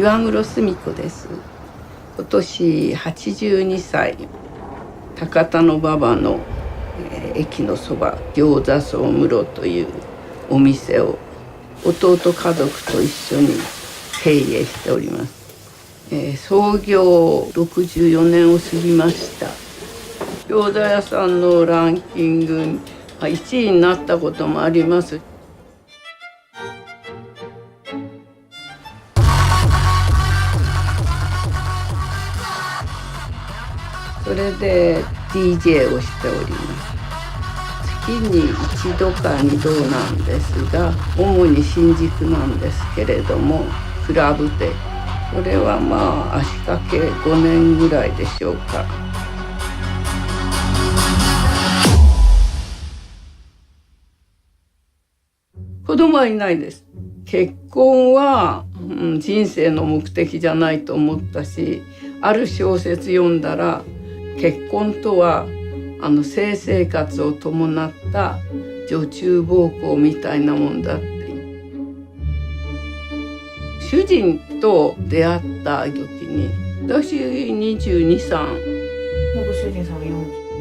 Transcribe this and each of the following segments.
岩黒澄子です。今年82歳。高田馬場の、えー、駅のそば餃子荘室というお店を弟家族と一緒に経営しております、えー、創業64年を過ぎました。餃子屋さんのランキング1位になったこともあります。それで DJ をしております月に1度か2度なんですが主に新宿なんですけれどもクラブでそれはまあ足掛け5年ぐらいでしょうか。子供はいないです。結婚は、うん、人生の目的じゃないと思ったしある小説読んだら結婚とはあの性生活を伴った女中暴行みたいなもんだって。主人と出会った時に私22歳。ご主人さん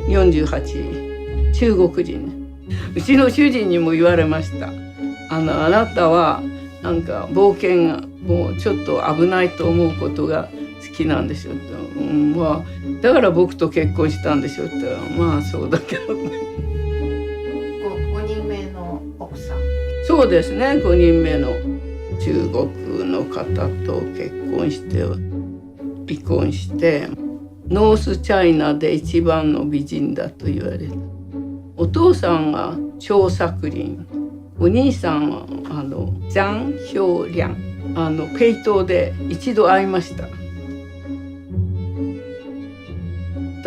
48中国人。うちの主人にも言われました。あのあなたはなんか冒険がもうちょっと危ないと思うことが好きなんでしょって、うん、まあだから僕と結婚したんでしょってまあそうだけど5人目の奥さんそうですね5人目の中国の方と結婚して離婚してノースチャイナで一番の美人だと言われたお父さんが張作霖お兄さんはあのジャン・ヒョウ・リャンあのペイトで一度会いました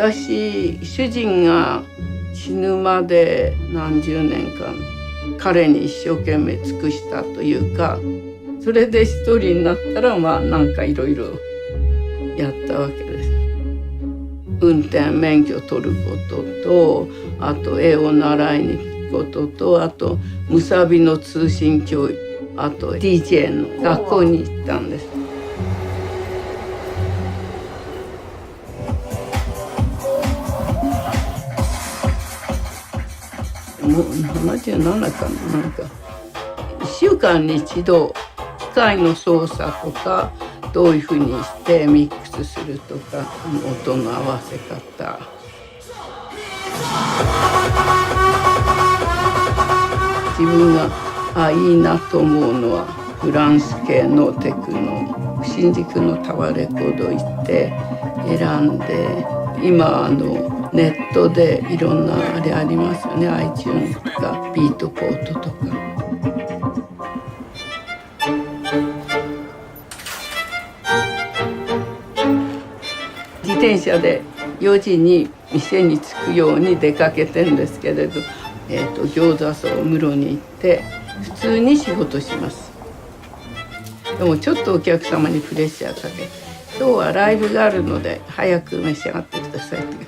私主人が死ぬまで何十年間彼に一生懸命尽くしたというかそれで一人になったらまあなんかいろいろやったわけです。運転免許取ることとあと絵を習いに行くこととあとむさびの通信教育あと DJ の学校に行ったんです。77かななんか1週間に一度機械の操作とかどういうふうにしてミックスするとか音の合わせ方。自分があいいなと思うのはフランス系のテクノ新宿のタワーレコード行って選んで今あのネットでいろんなあれありますよね。iTunes とかビートポートとか。自転車で4時に店に着くように出かけてんですけれど、えーと、餃子荘室に行って普通に仕事します。でもちょっとお客様にプレッシャーかけて。今日はライブがあるので早く召し上がってください。って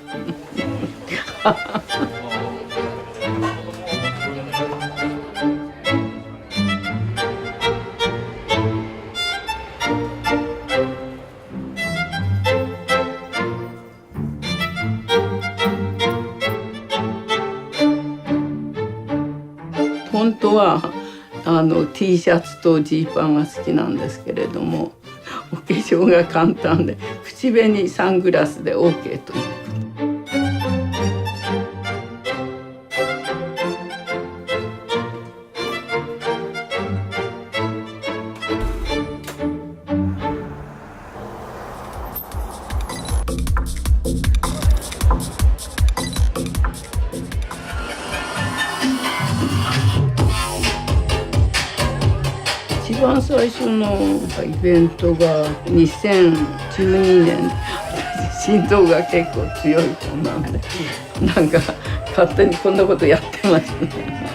本当はあの T シャツとジーパンが好きなんですけれどもお化粧が簡単で口紅サングラスで OK という。番最初のイベントが2012年心臓が結構強い子なんでなんか勝手にこんなことやってましたね。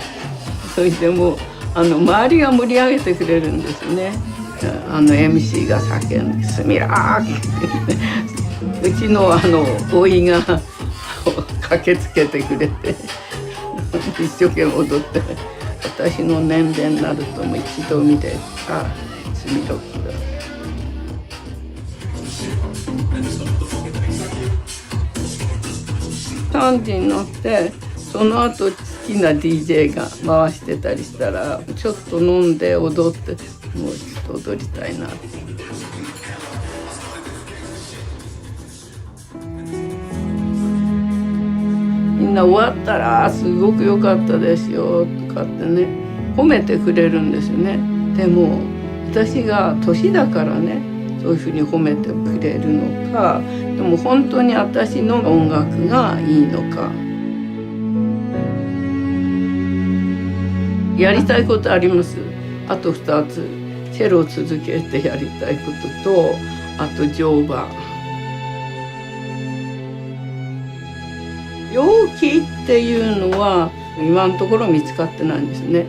それでもあの周りが盛り上げてくれるんですね。あの MC が叫んで「すみらー」うちのあの老いが 駆けつけてくれて一生懸命踊って。私の年齢になるとも一度見てあスミロックだサンジに乗ってその後好きな DJ が回してたりしたらちょっと飲んで踊ってもうちょっと踊りたいなって。みんな終わったらすごく良かったですよかってね褒めてくれるんですよね。でも私が年だからねそういうふうに褒めてくれるのかでも本当に私の音楽がいいのかやりたいことあります？あと2つ。チェロを続けてやりたいこととあと乗馬。病気っていうのは今のところ見つかってないんですね。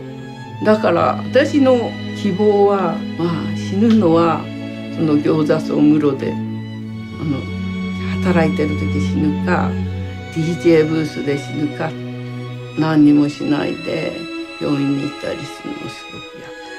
だから私の希望はまあ死ぬのはその餃子草室であの働いてる時死ぬか DJ ブースで死ぬか何にもしないで病院に行ったりするのをすごく嫌